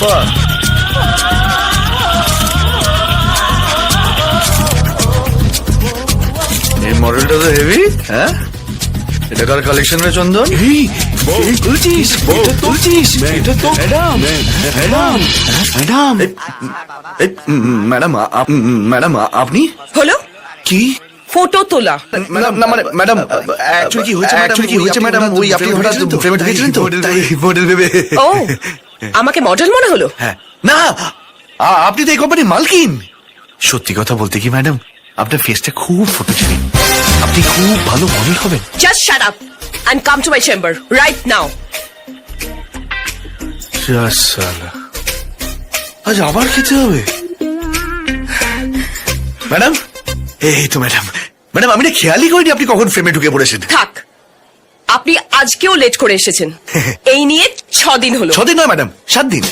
বাহ এই মডেলটা তো হেভি হ্যাঁ? এটা কার কালেকশন রে চন্দন? তুলছিস তুলছিস এটা তো madam madam. Madam madam. Up- madam আপনি? হলো? কি? ফটো তোলা। ম্যাডাম না মানে ম্যাডাম অ্যাকচুয়ালি কি হয়েছে অ্যাকচুয়ালি কি হয়েছে ম্যাডাম? ওই আপনি হঠাৎ ফ্রেমে ঢুকেছিলেন তো? মডেল ভেবে। ও। আমাকে মডেল মনে হলো? হ্যাঁ। না আ- আপনি তো এই কোম্পানির মালকিন। সত্যি কথা বলতে কি ম্যাডাম আপনার ফেসটা খুব ফটোজেনিক আপনি খুব ভালো মডেল হবেন। Just shut up and come to my chamber right now আজ আবার খেতে হবে। ম্যাডাম এই তো ম্যাডাম ম্যাডাম আমি না খেয়ালই করিনি আপনি কখন ফ্রেমে ঢুকে পড়েছেন। থাক আপনি আজকেও লেট করে এসেছেন। এই নিয়ে ছ দিন হলো। ছদিন নয় ম্যাডাম সাত দিন।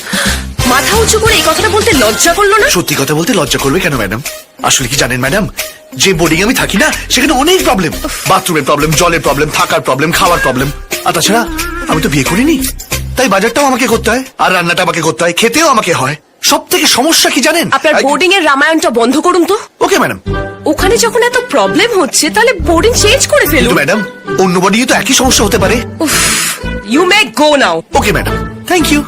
মাথা উঁচু করে এই কথাটা বলতে লজ্জা করল না? সত্যি কথা বলতে লজ্জা করবে কেন ম্যাডাম আসলে কি জানেন ম্যাডাম যে বোর্ডিং আমি থাকি না সেখানে অনেক প্রবলেম বাথরুমের প্রবলেম জলের প্রবলেম থাকার প্রবলেম খাওয়ার প্রবলেম আর তাছাড়া আমি তো বিয়ে করিনি। তাই বাজারটাও আমাকে করতে হয় আর রান্নাটা আমাকে করতে হয় খেতেও আমাকে হয়। সব থেকে সমস্যা কি জানেন? আপনার বোর্ডিং এর রামায়ণটা বন্ধ করুন তো। ওকে ম্যাডাম ওখানে যখন এত প্রবলেম হচ্ছে তাহলে বোর্ডিং চেঞ্জ করে ফেলুন। ম্যাডাম অন্য বডি তো একই সমস্যা হতে পারে। You may go now okay madam thank you